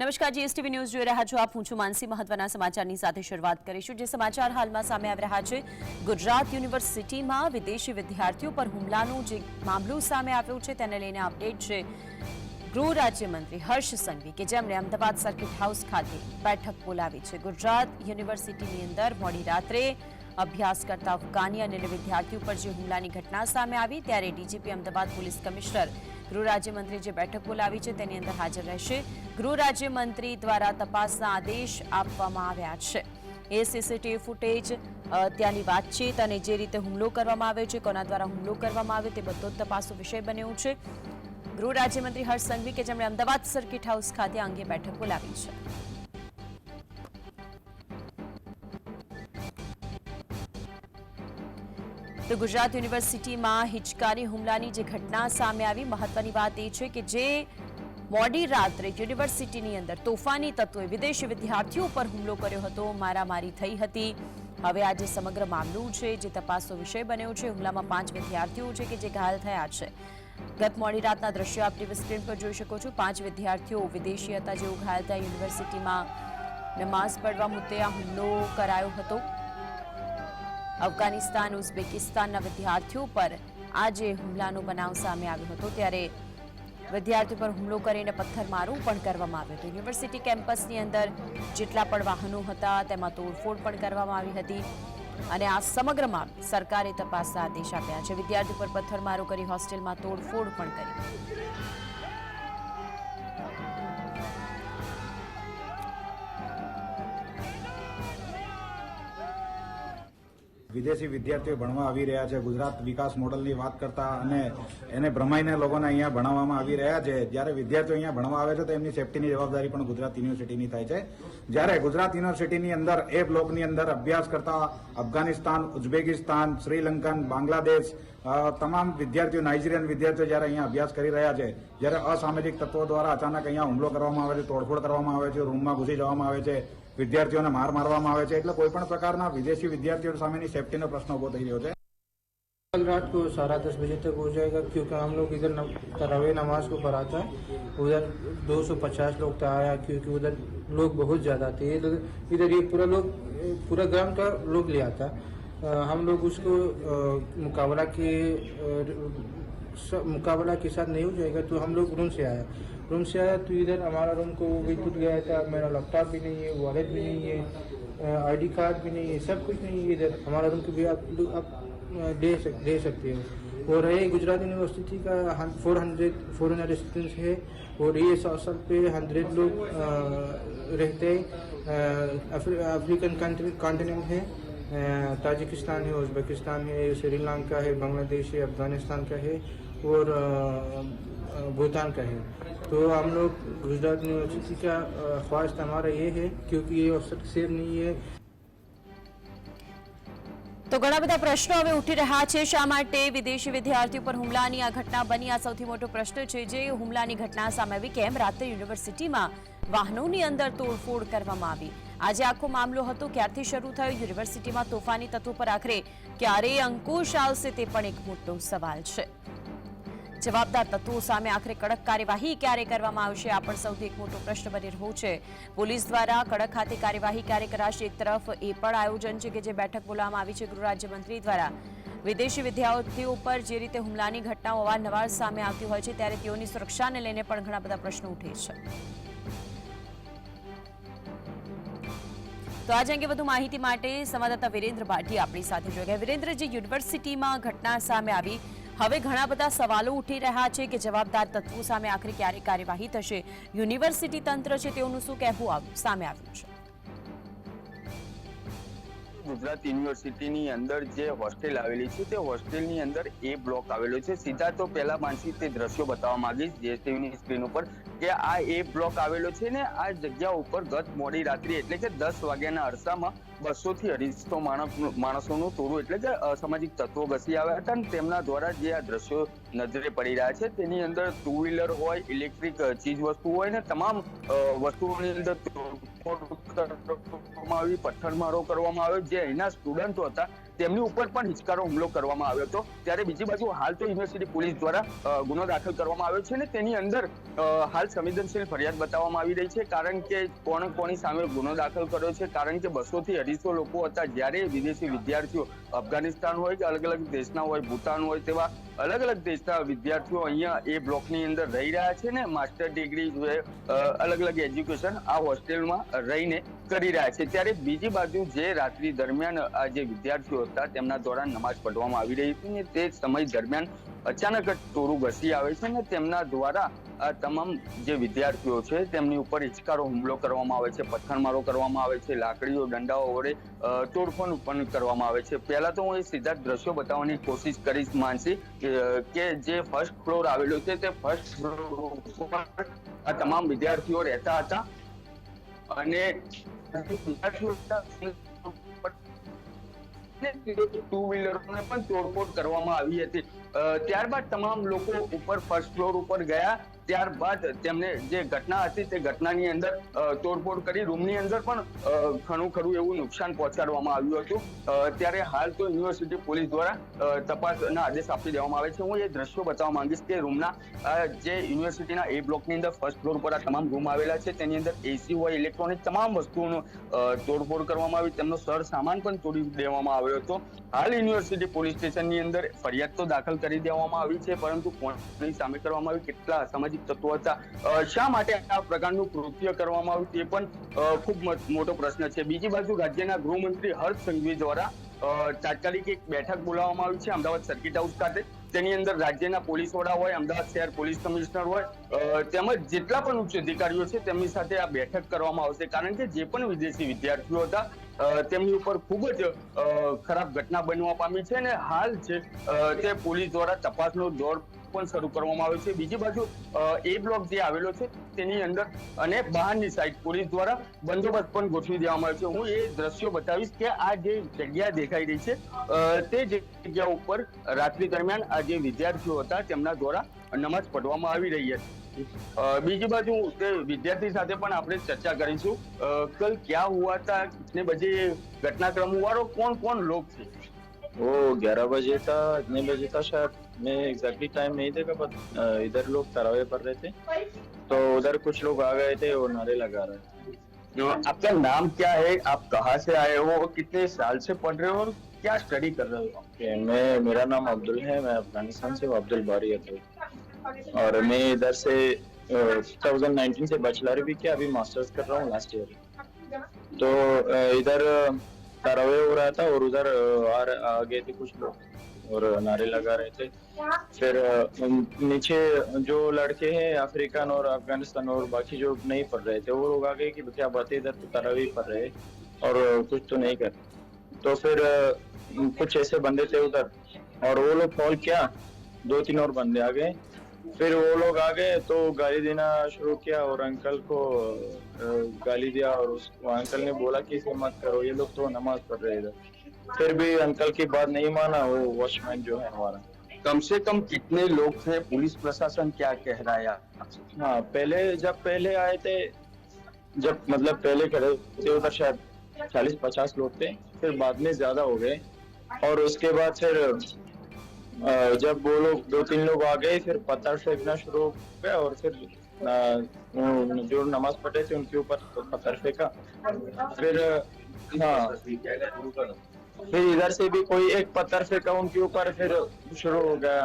નમસ્કાર, GSTV news જોઈ રહ્યા છો આપ. હું છું માનસી. મહત્વના સમાચારની સાથે શરૂઆત કરીશું, જે સમાચાર હાલમાં સામે આવી રહ્યા છે. ગુજરાત યુનિવર્સિટીમાં વિદેશી વિદ્યાર્થીઓ પર હુમલાનો જે મામલો સામે આવ્યો છે, તેને લઈને અપડેટ છે ગૃહ રાજ્યમંત્રી હર્ષ સંઘવી કે જેમણે અમદાવાદ સર્કિટ હાઉસ ખાતે બેઠક બોલાવી છે. ગુજરાત યુનિવર્સિટીની અંદર મોડી રાત્રે અભ્યાસ કરતા અફઘાની અને વિદ્યાર્થીઓ પર જે હુમલાની ઘટના સામે આવી, ત્યારે ડીજીપી અમદાવાદ પોલીસ કમિશનર ગૃહ રાજ્યમંત્રી જે બેઠક બોલાવી છે તેની અંદર હાજર રહેશે. ગૃહ રાજ્યમંત્રી દ્વારા તપાસના આદેશ આપવામાં આવ્યા છે. એ સીસીટીવી ફૂટેજ ત્યાંની વાતચીત અને જે રીતે હુમલો કરવામાં આવ્યો છે, કોના દ્વારા હુમલો કરવામાં આવ્યો તે બધો તપાસનો વિષય બન્યો છે. ગૃહ રાજ્યમંત્રી હર્ષ સંઘવી કે જેમણે અમદાવાદ સર્કિટ હાઉસ ખાતે આ અંગે બેઠક બોલાવી છે. તો ગુજરાત યુનિવર્સિટીમાં હિચકારી હુમલાની જે ઘટના સામે આવી, મહત્વની વાત એ છે કે જે મોડી રાત્રે યુનિવર્સિટીની અંદર તોફાની તત્વોએ વિદેશી વિદ્યાર્થીઓ પર હુમલો કર્યો હતો, મારામારી થઈ હતી. હવે આજે સમગ્ર મામલું છે જે તપાસનો વિષય બન્યો છે. હુમલામાં પાંચ વિદ્યાર્થીઓ છે કે જે ઘાયલ થયા છે. ગત મોડી રાતના દ્રશ્યો આપ ટીવી સ્ક્રીન પર જોઈ શકો છો. પાંચ વિદ્યાર્થીઓ વિદેશી હતા જેઓ ઘાયલ થયા. યુનિવર્સિટીમાં નમાઝ પડવા મુદ્દે આ હુમલો કરાયો હતો. અફઘાનિસ્તાન ઉઝબેકિસ્તાનના વિદ્યાર્થીઓ પર આ જે હુમલાનો બનાવ સામે આવ્યો હતો. ત્યારે વિદ્યાર્થીઓ પર હુમલો કરીને પથ્થરમારો પણ કરવામાં આવ્યો હતો. યુનિવર્સિટી કેમ્પસની અંદર જેટલા પણ વાહનો હતા, તેમાં તોડફોડ પણ કરવામાં આવી હતી અને આ સમગ્રમાં સરકારે તપાસના આદેશ આપ્યા છે. વિદ્યાર્થીઓ પર પથ્થરમારો કરી હોસ્ટેલમાં તોડફોડ પણ કરી. વિદેશી વિદ્યાર્થીઓ ભણવા આવી રહ્યા છે. ગુજરાત વિકાસ મોડલની વાત કરતા અને એને ભ્રમાઈને લોકોને અહીંયા ભણાવવામાં આવી રહ્યા છે. જ્યારે વિદ્યાર્થીઓ અહીંયા ભણવા આવે છે તો એમની સેફટીની જવાબદારી પણ ગુજરાત યુનિવર્સિટીની થાય છે. જ્યારે ગુજરાત યુનિવર્સિટીની અંદર, એ બ્લોકની અંદર અભ્યાસ કરતા અફઘાનિસ્તાન, ઉઝબેકિસ્તાન, શ્રીલંકન, બાંગ્લાદેશ તમામ વિદ્યાર્થીઓ, નાઇજીરિયન વિદ્યાર્થીઓ જ્યારે અહીંયા અભ્યાસ કરી રહ્યા છે, જ્યારે અસામાજિક તત્વો દ્વારા અચાનક અહીંયા હુમલો કરવામાં આવે છે, તોડફોડ કરવામાં આવે છે, રૂમમાં ઘૂસી જવામાં આવે છે વિદ્યાર્થીઓને માર મારવામાં આવે છે એટલે કોઈ પણ પ્રકારના વિદેશી વિદ્યાર્થીઓ સામેની સેફટીનો પ્રશ્ન ઉભો થઈ રહ્યો છે कल रात को साढ़े दस बजे तक हो जाएगा क्योंकि हम लोग इधर नम- तरावे नमाज को पढ़ाता है उधर 250 लोग तो आया क्योंकि उधर लोग बहुत ज़्यादा थे इधर इधर ये पूरा लोग पूरा ग्राम का लोग ले आता अ, हम लोग उसको अ, मुकाबला के अ, स- मुकाबला के साथ नहीं हो जाएगा तो हम लोग रूम से आया रूम से आया तो इधर हमारा रूम को भी टूट गया था मेरा लैपटॉप भी नहीं है वॉलेट भी नहीं है आईडी कार्ड भी नहीं है सब कुछ नहीं है इधर। हमारा रूम को भी आप आप दे सक दे सकते हो। और है गुजरात यूनिवर्सिटी का four hundred four hundred students है और ये साल पे हंड्रेड लोग रहते हैं अफ्री- अफ्रीकन कॉन्टिनेंट है। ताजिकिस्तान है उज़्बेकिस्तान है श्रीलंका है बांग्लादेश है अफगानिस्तान का है और अ, अ, भूटान का है तो हम लोग गुजरात यूनिवर्सिटी का अ, ख्वाहिश हमारा ये है क्योंकि ये अवसर सेफ नहीं है તો ઘણા બધા પ્રશ્નો હવે ઉઠી રહ્યા છે શા માટે વિદેશી વિદ્યાર્થીઓ પર હુમલાની આ ઘટના બની આ સૌથી મોટો પ્રશ્ન છે જે હુમલાની ઘટના સામે આવી કેમ રાત્રે યુનિવર્સિટીમાં વાહનોની અંદર તોડફોડ કરવામાં આવી આજે આખો મામલો હતો, ક્યારથી શરૂ થયો? યુનિવર્સિટીમાં તોફાની તત્વો પર આખરે ક્યારે અંકુશ આવશે તે પણ એક મોટો સવાલ છે. જવાબદાર તત્વો સામે આખરે કડક કાર્યવાહી ક્યારે કરવામાં આવશે, આ પણ સૌથી એક મોટો પ્રશ્ન બની રહ્યો છે. પોલીસ દ્વારા કડક ખાતે કાર્યવાહી ક્યારે કરાશે એક તરફ એ પણ આયોજન છે કે જે બેઠક બોલાવવામાં આવી છે ગૃહ રાજ્યમંત્રી દ્વારા. વિદેશી વિદ્યાર્થીઓ પર જે રીતે હુમલાની ઘટનાઓ અવારનવાર સામે આવતી હોય છે, ત્યારે તેઓની સુરક્ષાને લઈને પણ ઘણા બધા પ્રશ્નો ઉઠે છે. તો આજ અંગે વધુ માહિતી માટે સંવાદદાતા વિરેન્દ્ર ભાટી આપણી સાથે જોઈ ગયા. વિરેન્દ્ર, જે યુનિવર્સિટીમાં ઘટના સામે આવી, હવે ઘણા બધા સવાલો ઉઠી રહ્યા છે કે જવાબદાર તત્વો સામે આખરે ક્યારે કાર્યવાહી થશે? યુનિવર્સિટી તંત્ર છે તેઓનું શું કહેવું સામે આવ્યું છે? ગુજરાત યુનિવર્સિટીની અંદર જે હોસ્ટેલ આવેલી છે, તે હોસ્ટેલની અંદર એ બ્લોક આવેલો છે. સીધા તો પહેલા માનસી તે દ્રશ્યો બતાવવા માંગીશ. જીએસટીવીની સ્ક્રીન ઉપર કે આ એ બ્લોક આવેલો છે ને આ જગ્યા ઉપર ગત મોડી રાત્રિ એટલે કે દસ વાગ્યાના અરસામાં બસો થી અઢીસો માણસ માણસોનું ટોળું એટલે કે અસામાજિક તત્વો ઘસી આવ્યા હતા અને તેમના દ્વારા જે આ દ્રશ્યો નજરે પડી રહ્યા છે તેની અંદર ટુ વ્હીલર હોય ઇલેક્ટ્રિક ચીજ વસ્તુ હોય ને તમામ વસ્તુઓની અંદર તોડફોડ કરવામાં આવી, પથ્થરમારો કરવામાં આવ્યો, જે અહીંના સ્ટુડન્ટો હતા તેમની ઉપર પણ હિચકારો હુમલો કરવામાં આવ્યો હતો. ત્યારે બીજી બાજુ હાલ તો યુનિવર્સિટી પોલીસ દ્વારા ગુનો દાખલ કરવામાં આવ્યો છે ને તેની અંદર હાલ સંવેદનશીલ ફરિયાદ બતાવવામાં આવી રહી છે. કારણ કે કોણ કોની સામે ગુનો દાખલ કર્યો છે? કારણ કે બસો થી અઢીસો લોકો હતા જ્યારે વિદેશી વિદ્યાર્થીઓ અફઘાનિસ્તાન હોય કે અલગ અલગ દેશના હોય, ભૂતાન હોય તેવા અલગ અલગ દેશના વિદ્યાર્થીઓ અહીંયા એ બ્લોકની અંદર રહી રહ્યા છે ને, માસ્ટર ડિગ્રી અલગ અલગ એજ્યુકેશન આ હોસ્ટેલમાં રહીને કરી રહ્યા છે. ત્યારે બીજી બાજુ જે રાત્રિ દરમિયાન, આ જે વિદ્યાર્થીઓ હતા, તેમના દ્વારા નમાજ પઢવામાં આવી રહી હતી ને તે સમય દરમિયાન અચાનક જ ટોરું ઘસી આવે છે ને તેમના દ્વારા, આ તમામ જે વિદ્યાર્થીઓ છે, તેમની ઉપર હિચકારો, હુમલો કરવામાં આવે છે, પથ્થરમારો કરવામાં આવે છે, લાકડીઓ, દંડાઓ વડે તોડફોડ પણ કરવામાં આવે છે. પહેલા તો હું એ સીધા દ્રશ્યો બતાવવાની કોશિશ કરીશ માનસી, કે જે ફર્સ્ટ ફ્લોર આવેલો છે, તે ફર્સ્ટ ફ્લોર ઉપર આ તમામ વિદ્યાર્થીઓ રહેતા હતા. અને ટુ વ્હીલરોને પણ તોડફોડ કરવામાં આવી હતી ત્યારબાદ તમામ લોકો ઉપર ફર્સ્ટ ફ્લોર ઉપર ગયા. ત્યારબાદ તેમને જે ઘટના હતી તે ઘટનાની અંદર તોડફોડ કરી રૂમની અંદર પણ ઘણું ખરું એવું નુકસાન પહોંચાડવામાં આવ્યું હતું. ત્યારે હાલ તો યુનિવર્સિટી પોલીસ દ્વારા તપાસના આદેશ આપી દેવામાં આવે છે. હું એ દ્રશ્યો બતાવવા માંગીશ કે રૂમના જે યુનિવર્સિટીના એ બ્લોકની અંદર ફર્સ્ટ ફ્લોર પર આ તમામ રૂમ આવેલા છે, તેની અંદર એસી હોય, ઇલેક્ટ્રોનિક તમામ વસ્તુઓનો તોડફોડ કરવામાં આવી. તેમનો સર સામાન પણ તોડી દેવામાં આવ્યો હતો. હાલ યુનિવર્સિટી પોલીસ સ્ટેશનની અંદર ફરિયાદ તો દાખલ કરી દેવામાં આવી છે, પરંતુ કોની સામે કરવામાં આવી, કેટલા અસામાજિક તત્વો હતા. શા માટે આ પ્રકારનું કૃત્ય કરવામાં આવ્યું? તે પણ ખૂબ મોટો પ્રશ્ન છે. બીજી બાજુ રાજ્યના ગૃહમંત્રી હર્ષ સંઘવી દ્વારા તાત્કાલિક એક બેઠક બોલાવવામાં આવી છે, અમદાવાદ સર્કિટ હાઉસ ખાતે. તેની અંદર રાજ્યના પોલીસ વડા હોય, અમદાવાદ શહેર પોલીસ કમિશનર હોય તેમજ જેટલા પણ ઉચ્ચ અધિકારીઓ છે, તેમની સાથે આ બેઠક કરવામાં આવશે. કારણ કે જે પણ વિદેશી વિદ્યાર્થીઓ હતા તેમની ઉપર ખૂબ જ ખરાબ ઘટના બનવા પામી છે અને હાલ છે તે પોલીસ દ્વારા તપાસનો દોર પણ શરૂ કરવામાં આવ્યો છે બીજી બાજુ અ, એ બ્લોક જે આવેલો છે તેની અંદર અને બહારની સાઈડ પોલીસ દ્વારા બંદોબસ્ત પણ ગોઠવી દેવામાં આવ્યો છે હું એ દ્રશ્યો બતાવીશ કે આ જે જગ્યા દેખાઈ રહી છે અ, તે જગ્યા ઉપર રાત્રિ દરમિયાન આ જે વિદ્યાર્થીઓ હતા તેમના દ્વારા નમાઝ પઢવામાં આવી રહી હતી અ, બીજી બાજુ તે વિદ્યાર્થી સાથે પણ આપણે ચર્ચા કરીશું અ, કલ ક્યાં હુઆ था कितने बजे घटनाक्रम हुआ और कौन कौन लोग थे वो ग्यारह बजे था इतने बजे था शायद मैं एग्जैक्टली टाइम नहीं देखा पर अ, इधर लोग तरावे पढ़ रहे थे तो उधर कुछ लोग आ गए थे और नारे लगा रहे थे। आपका नाम क्या है? आप कहाँ से आए हो? और कितने साल से पढ़ रहे हो और क्या स्टडी कर रहे हो? कि मैं मेरा नाम अब्दुल है मैं अफ़गानिस्तान से अब्दुल बारी और मैं इधर से थाउज़ेंड नाइनटीन से बैचलर भी किया अभी मास्टर्स कर रहा हूँ लास्ट ईयर तो अ, इधर तरावे हो रहा था और उधर आ, आ गए थे कुछ लोग। और नारे लगा रहे थे। फिर नीचे जो लड़के हैं, अफ्रीकन और अफ़गानिस्तान और बाकी जो नहीं पढ़ रहे थे, वो लोग आ गए कि क्या बातें इधर तो तरावी पढ़ रहे और कुछ तो नहीं कर तो फिर कुछ ऐसे बंदे थे उधर और वो लोग कॉल किया, दो तीन और बंदे आ गए। फिर वो लोग आ गए तो गाली देना शुरू किया और अंकल को गाली दिया और उस, अंकल ने बोला कि इसे मत करो, ये लोग तो नमाज़ पढ़ रहे इधर। फिर भी अंकल की बात नहीं माना वो वॉचमैन जो है हमारा। कम से कम कितने लोग थे? पुलिस प्रशासन क्या कह रहा है हाँ पहले जब पहले आए थे जब मतलब पहले खड़े थे उधर शायद चालीस पचास लोग थे फिर बाद में ज़्यादा हो गए। और उसके बाद फिर जब वो लोग दो तीन लोग आ गए फिर पत्थर फेंकना शुरू हो गया और फिर जो नमाज़ पढ़े थे उनके ऊपर पत्थर फेंका। फिर हाँ। फिर इधर से भी कोई एक पत्थर फेंका उनके ऊपर फिर शुरू हो गया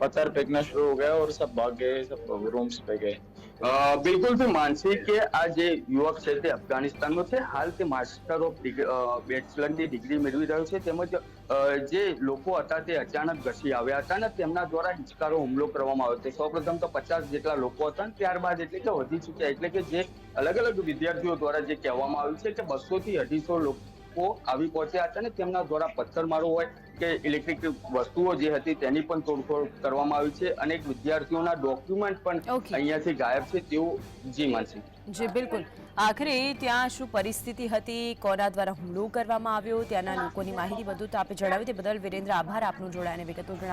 पत्थर फेंकना शुरू हो गया और सब भाग गए सब रूम्स पे गए અ, બિલકુલ માનસી કે આ જે યુવક છે તે અફઘાનિસ્તાનનો છે હાલ તે માસ્ટર ઓફ બેચલરની ડિગ્રી મેળવી રહ્યો છે તેમજ અ, જે લોકો હતા તે અચાનક ઘસી આવ્યા હતા અને તેમના દ્વારા હિંચકારો હુમલો કરવામાં આવ્યો હતો સૌપ્રથમ તો પચાસ જેટલા લોકો હતા અને ત્યારબાદ એટલે કે વધી ચૂક્યા એટલે કે જે અલગ અલગ વિદ્યાર્થીઓ દ્વારા જે કહેવામાં આવ્યું છે કે બસો થી અઢીસો લોકો આવી પહોંચ્યા હતા ને તેમના દ્વારા પથ્થરમારો હોય કે ઇલેક્ટ્રિક વસ્તુઓ જે હતી તેની પણ તોડફોડ કરવામાં આવી છે અનેક વિદ્યાર્થીઓના ડોક્યુમેન્ટ પણ અહીંયાથી ગાયબ છે તેવું જી છે. જી બિલકુલ. આખરે ત્યાં શું પરિસ્થિતિ હતી? કોના દ્વારા હુમલો કરવામાં આવ્યો? ત્યાંના લોકોની માહિતી બધું તો આપે જણાવી. તે બદલ વિરેન્દ્ર આભાર આપનું જોડાઈને વિગતો જણાવી.